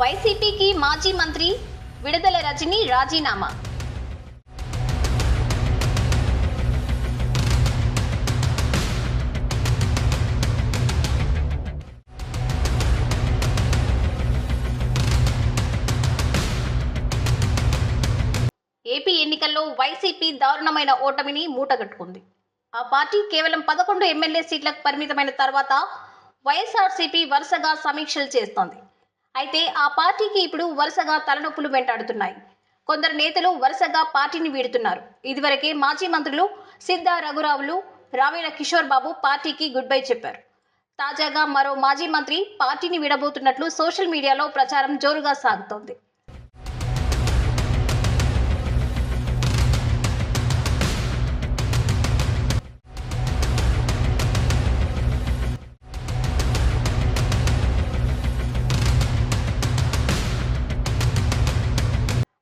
వైసీపీకి మాజీ మంత్రి విడుదల రజని రాజీనామా. ఏపీ ఎన్నికల్లో వైసీపీ దారుణమైన ఓటమిని మూటగట్టుకుంది. ఆ పార్టీ కేవలం పదకొండు ఎమ్మెల్యే సీట్లకు పరిమితమైన తర్వాత వైఎస్ఆర్సీపీ వరుసగా సమీక్షలు చేస్తోంది. అయితే ఆ పార్టీకి ఇప్పుడు వరుసగా తలనొప్పులు వెంటాడుతున్నాయి. కొందరు నేతలు వరుసగా పార్టీని వీడుతున్నారు. ఇదివరకే మాజీ మంత్రులు సిద్ధా రఘురావులు రావేల కిషోర్ బాబు పార్టీకి గుడ్ బై చెప్పారు. తాజాగా మరో మాజీ మంత్రి పార్టీని విడబోతున్నట్లు సోషల్ మీడియాలో ప్రచారం జోరుగా సాగుతోంది.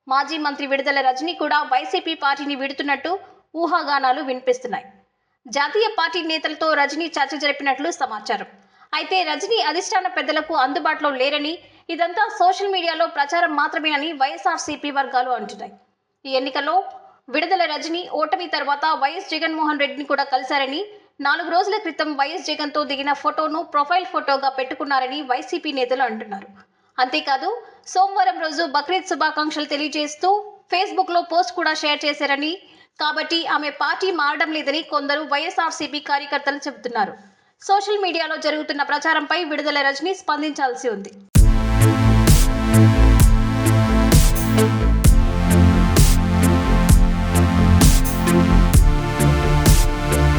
మాజీ మంత్రి విడుదల రజనీ కూడా వైసీపీ పార్టీని విడుతున్నట్టు ఊహాగానాలు వినిపిస్తున్నాయి. జాతీయ పార్టీ నేతలతో రజనీ చర్చ జరిపినట్లు సమాచారం. అయితే రజనీ అధిష్టాన పెద్దలకు అందుబాటులో లేరని ఇదంతా సోషల్ మీడియాలో ప్రచారం మాత్రమేనని వైఎస్ఆర్సీపీ వర్గాలు అంటున్నాయి. ఈ ఎన్నికల్లో విడుదల రజనీ ఓటమి తర్వాత వైఎస్ జగన్మోహన్ రెడ్డిని కూడా కలిశారని నాలుగు రోజుల క్రితం వైఎస్ జగన్తో దిగిన ఫోటోను ప్రొఫైల్ ఫోటోగా పెట్టుకున్నారని వైసీపీ నేతలు అంటున్నారు. అంతేకాదు సోమవారం రోజు బక్రీద్ శుభాకాంక్షలు తెలియజేస్తూ ఫేస్బుక్లో పోస్ట్ కూడా షేర్ చేశారని. కాబట్టి ఆమె పార్టీ మారడం లేదని కొందరు వైఎస్ఆర్సీపీ కార్యకర్తలు చెబుతున్నారు. సోషల్ మీడియాలో జరుగుతున్న ప్రచారంపై విడుదల రజనీ స్పందించాల్సి ఉంది.